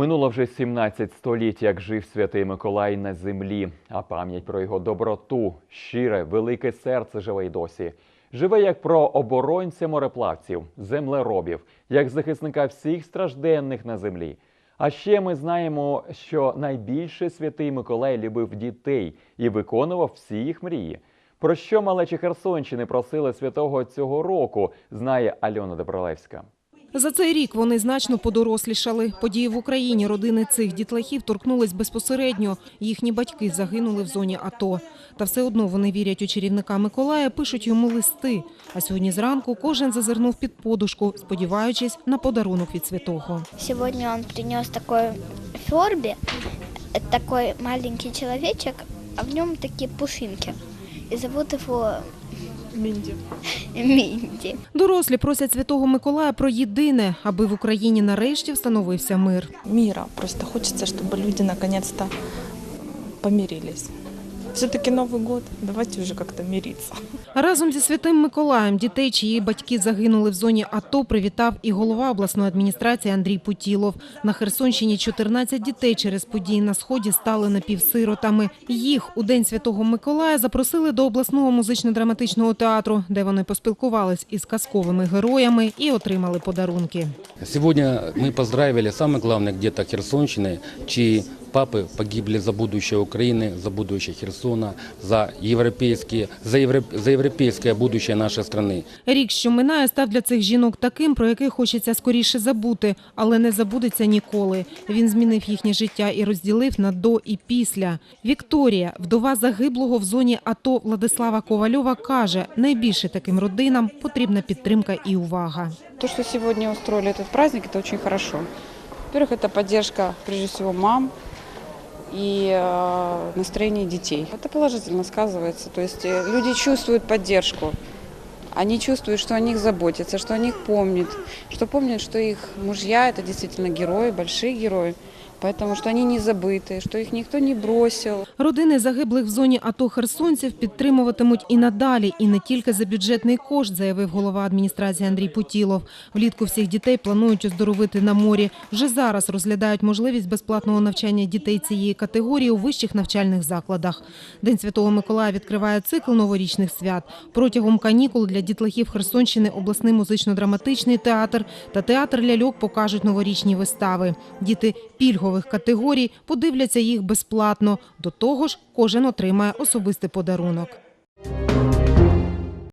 Минуло вже 17 століть, як жив святий Миколай на землі, а пам'ять про його доброту, щире, велике серце живе й досі. Живе як про оборонця мореплавців, землеробів, як захисника всіх стражденних на землі. А ще ми знаємо, що найбільше святий Миколай любив дітей і виконував всі їх мрії. Про що малечі Херсонщини просили святого цього року, знає Альона Добролевська. За цей рік вони значно подорослішали. Події в Україні родини цих дітлахів торкнулись безпосередньо. Їхні батьки загинули в зоні АТО. Та все одно вони вірять у чарівника Миколая, пишуть йому листи. А сьогодні зранку кожен зазирнув під подушку, сподіваючись на подарунок від святого. Сегодня он принес такой ферби, это такой маленький человечек, а в нем такие пушинки. И зовут его Минди. Мінді. Дорослі просять святого Миколая про єдине, аби в Україні нарешті встановився мир. Міра. Просто хочеться, щоб люди наконець-то помирились. Все-таки Новый год, давайте уже как-то мириться. Разом зі святим Миколаєм дітей, чиї батьки загинули в зоні АТО, привітав і голова обласної адміністрації Андрій Путілов. На Херсонщині 14 дітей через події на сході стали напівсиротами. Їх у день святого Миколая запросили до обласного музично-драматичного театру, де вони поспілкувались із казковими героями і отримали подарунки. Сегодня мы поздравили самое главное где-то Херсонщины, чьи папы погибли за будущее Украины, за будущее Херсона, за, европейские, за, евро, за европейское будущее нашей страны. Рік, що минає, став для цих жінок таким, про який хочеться скоріше забути, але не забудеться ніколи. Він змінив їхнє життя і розділив на до і після. Вікторія, вдова загиблого в зоні АТО Владислава Ковальова, каже, найбільше таким родинам потрібна підтримка і увага. То, что сегодня устроили этот праздник, это очень хорошо. Во-первых, это поддержка, прежде всего, мам и э, настроение детей. Это положительно сказывается. То есть э, люди чувствуют поддержку. Они чувствуют, что о них заботятся, что о них помнят, что помнят, что их мужья – это действительно герои, большие герои. Поэтому, что они не забыты, что их никто не бросил. Родини загиблих в зоні АТО херсонців підтримуватимуть і надалі, і не тільки за бюджетний кошт, заявив голова адміністрації Андрій Путілов. Влітку всіх дітей планують оздоровити на морі. Вже зараз розглядають можливість безплатного навчання дітей цієї категорії у вищих навчальних закладах. День Святого Миколая відкриває цикл новорічних свят. Протягом канікул для дітлахів Херсонщини обласний музично-драматичний театр та театр ляльок покажуть новорічні вистави. Діти пільгових категорій подивляться їх безплатно. До того ж, кожен отримає особистий подарунок.